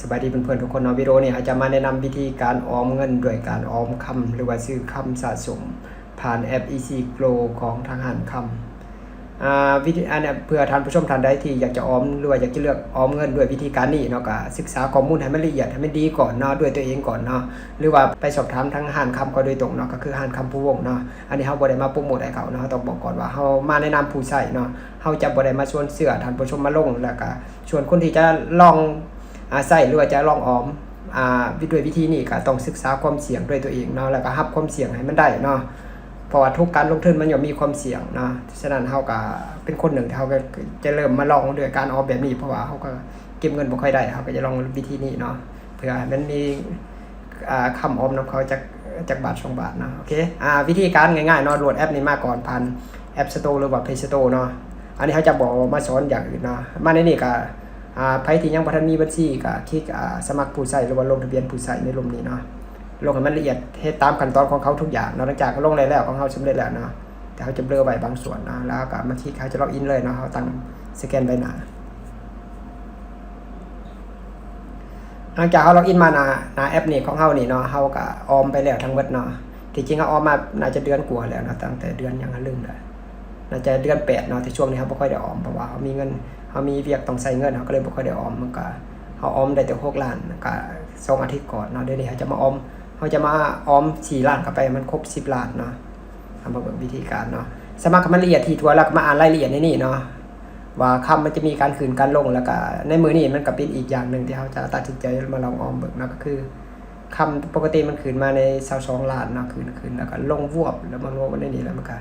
สบายดีเพื่อนๆทุกคนเนาะวิดีโอนี้อาจจะมาแนะนำวิธีการออมเงินด้วยการออมคำหรือว่าซื้อคำสะสม ผ่านแอป EC Grow ของทางหันคำอ่าวิธีอันเนี้เพื่อท่านผู้ชมท่านใดที่อยากจะออมหรือว่าอยากจะเลือกออมเงินด้วยวิธีการนี้เนาะก็ศึกษาข้อมูลให้มันละเอียดให้มันดีก่อนเนาะด้วยตัวเองก่อนเนาะหรือว่าไปสอบถามทางหันคำก็โดยตรงเนาะก็คือหันคำผู้วงเนาะอันนี้เฮาบ่ได้มาโปรโมทให้เขาเนาะต้องบอกก่อนว่าเฮามาแนะนำผู้ใช้เนาะเฮาจะบ่ได้มาชวนเสือท่านผู้ชมมาลงแล้วก็ชวนคนที่จะลอง ใส่หรือว่าจะลองออมอ่าด้วยวิธีนี้ก็ต้องศึกษาความเสี่ยงด้วยตัวเองเนาะแล้วก็รับความเสี่ยงให้มันได้เนาะเพราะว่าทุกการลงทุนมันย่อมมีความเสี่ยงเนาะฉะนั้นเฮาก็เป็นคนหนึ่งที่เฮาก็จะเริ่มมาลองด้วยการออมแบบนี้ เพราะว่าเฮาก็เก็บเงินบ่ค่อยได้เฮาก็จะลองวิธีนี้เนาะเพื่อมันมีอ่าคำออมนํเขาจากจากบาท2บาทเนาะโอเคอ่าวิธีการง่ายๆเนาะโหลดแอปนี้มาก่อนผ่าน App Store หรือว่า Play Store เนาะอันนี้เขาจะบอกมาสอนอย่างอื่นเนาะมาในนี้ก็ อ่าไผที่ยังบ่ทันมีบัญชีก็คลิกอ่าสมัครผู้ใช้หรือว่าลงทะเบียนผู้ใช้ในลมนี้เนาะลงให้มันละเอียดเฮ็ดตามขั้นตอนของเขาทุกอย่างเนาะหลังจากลงได้แล้วของเขาสำเร็จแล้วเนาะแต่เขาจะเบลอไว้บางส่วนเนาะแล้วก็มาคลิกเขาจะล็อกอินเลยเนาะเขาตั้งสแกนใบหน้าหลังจากเขาล็อกอินมาหน้าหน้าแอปนี้ของเขานี่เนาะเขาก็ออมไปแล้วทั้งหมดเนาะที่จริงเขาออมมาน่าจะเดือนกว่าแล้วนะตั้งแต่เดือนยังลืมเลยน่าจะเดือนแปดเนาะแต่ช่วงนี้เขาบ่ค่อยได้ออมเพราะว่าเขามีเงิน เขามีเวียกต้องใส่เงินเขาก็เลยบ่ค่อยได้ออมมันก็เขาออมได้แต่หกล้านก็สองอาทิตย์ก่อนเนาะเดี๋ยวนี้เขาจะมาออมเขาจะมาออมสี่ล้านเข้าไปมันครบสิบล้านเนาะทำมาเบิ่งวิธีการเนาะสมัครกับมันละเอียดทีทัวร์แล้วก็มาอ่านรายละเอียดในนี่เนาะว่าคำมันจะมีการคืนการลงแล้วก็ในมือนี่มันก็เป็นอีกอย่างหนึ่งที่เขาจะตัดสินใจมาลองออมเบิ่งเนาะก็คือคำปกติมันคืนมาในสาวสองล้านเนาะคืนคืนแล้วก็ลงวบแล้วมันวมกันในนี้แล้วมันก็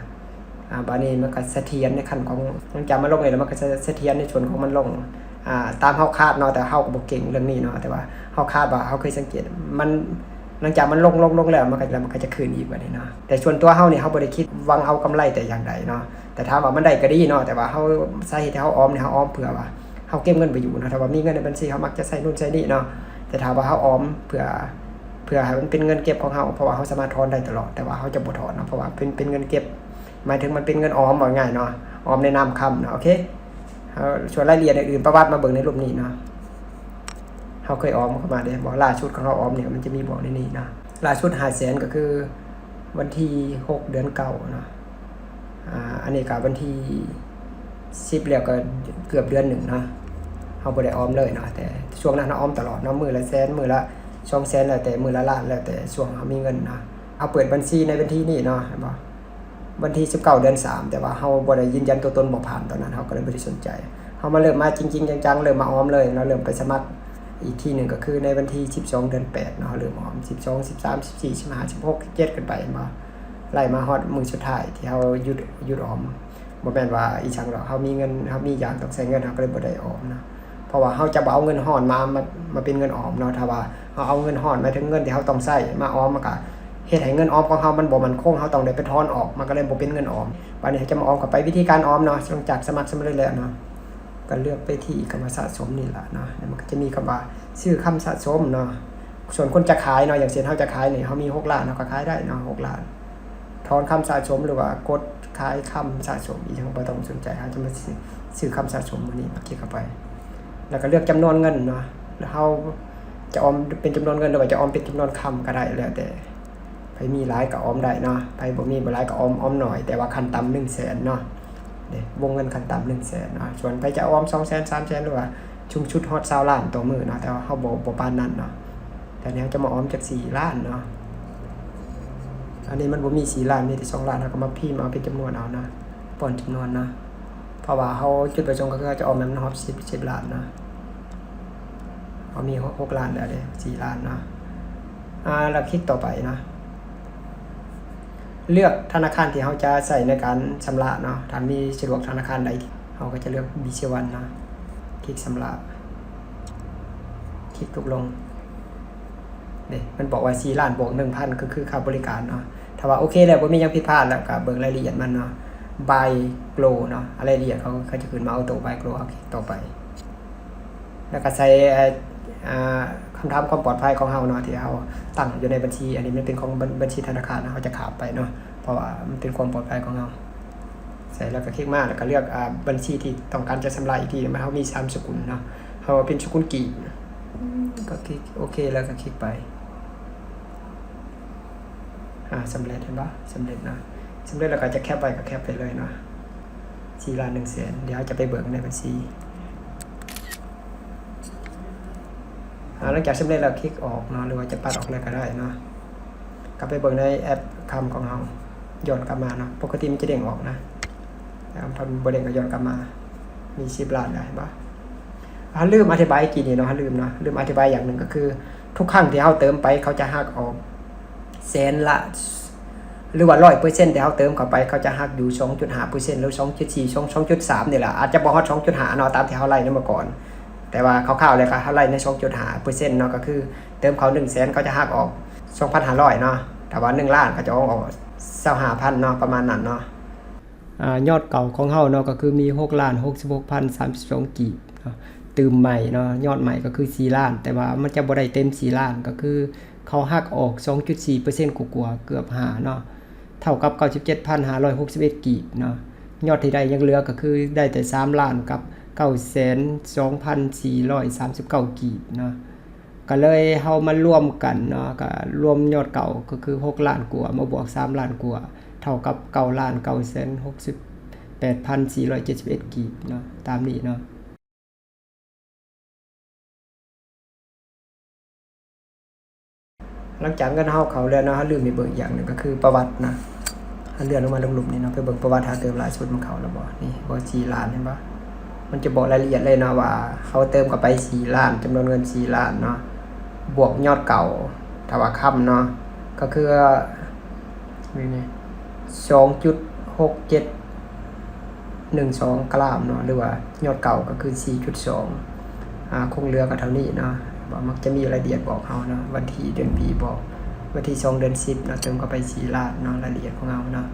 อ่าบานี้มันก็เสถียรในขั้นของมันจะมาลงเลยแล้วมันก็จะเสถียรในส่วนของมันลงอ่าตามเฮาคาดเนาะแต่เฮาก็บ่เก่งเรื่องนี้เนาะแต่ว่าเฮาคาดว่าเฮาเคยสังเกตมันหลังจากมันลงลงลงแล้วมันก็แล้วมันก็จะคืนอีกบัดนี้เนาะแต่ส่วนตัวเฮานี่เฮาบ่ได้คิดวังเอากำไรแต่อย่างใดเนาะแต่ถามว่ามันได้ก็ดีเนาะแต่ว่าเฮาสาเหตุที่เฮาออมเนี่ยเฮาออมเผื่อว่าเฮาเก็บเงินไปอยู่เนาะถ้าว่ามีเงินในบัญชีเฮามักจะใส่นู่นใส่นี่เนาะแต่ถามว่าเฮาออมเผื่อเผื่อให้มันเป็นเงินเก็บของเฮาเพราะว่าเฮาสามารถถอนได้ตลอดแต่ว่าเฮาจะบ่ถอนเนาะเพราะว่าเป็นเป็นเงินเก็บ หมายถึงมันเป็นเงินออมว่าง่ายเนาะออมในนามคำเนาะโอเคเอาส่วนรายละเอียดอื่นประวัติมาเบิ่งในรูปนี้เนาะเขาเคยออมเข้ามาเด้บอกล่าสุดของเขาออมเนี่ยมันจะมีบอกในนี้นะล่าสุดหาแสนก็คือวันที่หกเดือนเก่าเนาะอ่าอันนี้กับวันที่สิบแล้วก็เกือบเดือนหนึ่งเนาะเขาบ่ได้ออมเลยเนาะแต่ช่วงนั้นเราออมตลอดเนาะมือละแสนมือละสองแสนแล้วแต่มือละล้านแล้วแต่ช่วงเขามีเงินเนาะเอาเปิดบัญชีในบัญชีนี่เนาะเห็นบ่ วันที่19เดือน3 แต่ว่าเฮาบ่ได้ยืนยันตัวตนบ่ผ่านตอนนั้นเฮาก็เลยบ่ได้สนใจเฮามาเริ่มมาจริงๆจังๆเริ่มมาออมเลยเนาะเริ่มไปสมัครอีกที่หนึ่งก็คือในวันที่ 12 เดือน8เนาะเริ่มออม 12 13 14 15 16 17กันไปมาไล่มาฮอดมือสุดท้ายที่เฮาหยุดหยุดออมบ่แม่นว่าอีจังหรอกเฮามีเงินเฮามีอย่างต้องใช้เงินเฮาก็เลยบ่ได้ออมนะเพราะว่าเฮาจะบ่เอาเงินฮ้อนมามามาเป็นเงินออมเนาะถ้าว่าเฮาเอาเงินฮ้อนมาถึงเงินที่เฮาต้องใช้มาออมมันก็ เฮ็ดให้เงินออมของเฮามันบ่มันคงเฮาต้องได้ไปถอนออก มันก็เลยบ่เป็นเงินออมวันนี้จะมาออมกับไปวิธีการออมเนาะหลังจากสมัครสำเร็จแล้วเนาะก็เลือกไปที่คำว่าสะสมนี่แหละเนาะแล้วมันก็จะมีคำว่าชื่อคำสะสมเนาะส่วนคนจะขายเนาะอย่างเช่นเฮาจะขายเนี่ยเฮามี6ล้านเนาะก็ขายได้เนาะ6ล้านถอนคำสะสมหรือว่ากดขายคำสะสมอีกทั้งบ่ต้องสนใจเฮาจะมาซื้อคำสะสมมื้อนี้มาคลิกเข้าไป แล้วก็เลือกจำนวนเงินเนาะแล้วเฮาจะออมเป็นจำนวนเงินหรือว่าจะออมเป็นจำนวนคำก็ได้แล้วแต่ ไปมีหลายก็ออมได้เนาะไปบ่มีบ่หลายก็ออมออมหน่อย แต่ว่าขั้นต่ำ1 0 0 0 0แสนเนาะเด้วงเงินขั้นต่ำ1 0 0 0 0แสนเนาะส่วนไปจะออม2 0 0 0 0 0 3 0 0 0หรือว่าชุมชุดฮอด20ล้านต่อมือเนาะแต่ว่าเฮาบ่บ่ปานนั้นเนาะแต่เนี้ยจะมาออมจาก4ล้านเนาะอันนี้มันบ่มี4ล้านมีแต่2ล้านเราก็มาพิมพ์เอาเป็นจำนวนเอานะปอนจำนวนเนาะเพราะว่าเฮาจุดประสงค์ก็คือจะออมให้มันฮอด10 10ล้านเนาะเฮามี6ล้านแล้วเด้4ล้านเนาะอ่าแล้วคลิกต่อไปนะ เลือกธนาคารที่เขาจะใส่ในการชำระเนาะถ้ามีสะดวกธนาคารใดเขาก็จะเลือก b c 1เนาะคลิกชำระ คลิกตกลงเนี่ยมันบอกว่า4ล้านบวก1,000ก็คือค่าบริการเนาะถ้าว่าโอเคแล้วบ่มียังผิดพลาดแล้วก็เบิ่งรายละเอียดมันเนาะ by grow เนาะรายละเอียดเขาเขาจะขึ้นมาเอาตัว by grow เอาคลิกต่อไป แล้วก็ใส่อ่า ถามความปลอดภัยของเฮาเนาะที่เฮาตั้งอยู่ในบัญชี อันนี้มันเป็นของบัญชีธนาคารนะเฮาจะขาบไปเนาะเพราะว่ามันเป็นความปลอดภัยของเฮาใส่แล้วก็คลิกมาแล้วก็เลือกอ่าบัญชีที่ต้องการจะชำระอีกทีมันเฮามี3สกุลเนาะเฮาเป็นสกุลกีบก็คลิกโอเคแล้วก็คลิกไปอ่าสำเร็จเห็นปะสำเร็จนะสำเร็จแล้วก็จะแคปไปก็แคปไปเลยเนาะสี่ล้านหนึ่งแสนเดี๋ยวจะไปเบิกในบัญชีอ่า หลังจากสำเร็จแล้วคลิกออกเนาะหรือว่าจะปัดออกเลยก็ได้เนาะกลับไปเบิกในแอปคำของเราย้อนกลับมาเนาะปกติมันจะเด้งออกนะแต่พอมันบ่เด้งก็ย้อนกลับมา มีสิบล้านได้ปะอ่าลืมอธิบายอีกทีนี้เนาะฮัลืมเนาะลืมอธิบายอย่างหนึ่งก็คือ ทุกครั้งที่เราเติมไปเขาจะหักออกแสนละ หรือว่าร้อยเปอร์เซ็นต์ที่เราเติมเข้าไปเขาจะหักอยู่สองจุดห้าเปอร์เซ็นต์หรือสองจุดสี่สองสองจุดสามนี่แหละอาจจะบ่ฮอดสองจุดห้าเนาะตามที่เขาไล่นั่นมาก่อน แต่ว่าคร่าวๆเลยค่ะเขาไล่ในสองจุดหาเปอร์เซ็นต์เนาะก็คือเติมเขาหนึ่งแสนเขาจะหักออกสองพันห้าร้อยเนาะแต่ว่าหนึ่งล้านเขาจะออกเศร้าห้าพันเนาะประมาณนั้นเนาะอ่ายอดเก่าของเฮาเนาะก็คือมี6ล้าน66,032กีบเนาะตื่มใหม่เนาะยอดใหม่ก็คือ4ล้าน แต่ว่ามันจะบ่ได้เต็ม4ล้านก็คือเขาหักออก 2.4%กว่าๆเกือบ5เนาะเท่ากับ 97,561 กีบเนาะยอดที่ได้ยังเหลือก็คือได้แต่ 3 ล้านกับ 9,2,439กีบเนาะก็เลยเฮามารวมกันเนาะก็รวมยอดเก่าก็คือ6ล้านกว่ามาบวก3ล้านกว่าเท่ากับเก้าล้านเก้าแสนหกสิบแปดพันสี่ร้อยเจ็ดสิบเอ็ดกีบเนาะตามนี้เนาะหลังจากเงินเฮาเขาแล้วเนาะเฮาลืมไปเบิกอย่างหนึ่งก็คือประวัตินะเลื่อนลงมาลงหลุมนี่เนาะไปเบิ่งประวัติหาเติมล่าสุดมันเขาแล้วบ่นี่บ่สี่ล้านเห็นบ่ มันจะบอกรายละเอียดเลยเนาะว่าเขาเติมเข้าไปสี่ล้านจำนวนเงินสี่ล้านเนาะบวกยอดเก่าถาว่าค่ำเนาะก็คือนี่นี่สองจุดหกเจ็ดหนึ่งสองกรัมเนาะหรือว่ายอดเก่าก็คือสี่จุดสองอ่าคงเหลือก็เท่านี้เนาะบอกมักจะมีรายละเอียดบอกเขาเนาะวันที่เดือนปีบอก วันที่สองเดือนสิบเนาะเติมเข้าไปสี่ล้านเนาะรายละเอียดของเราเนาะ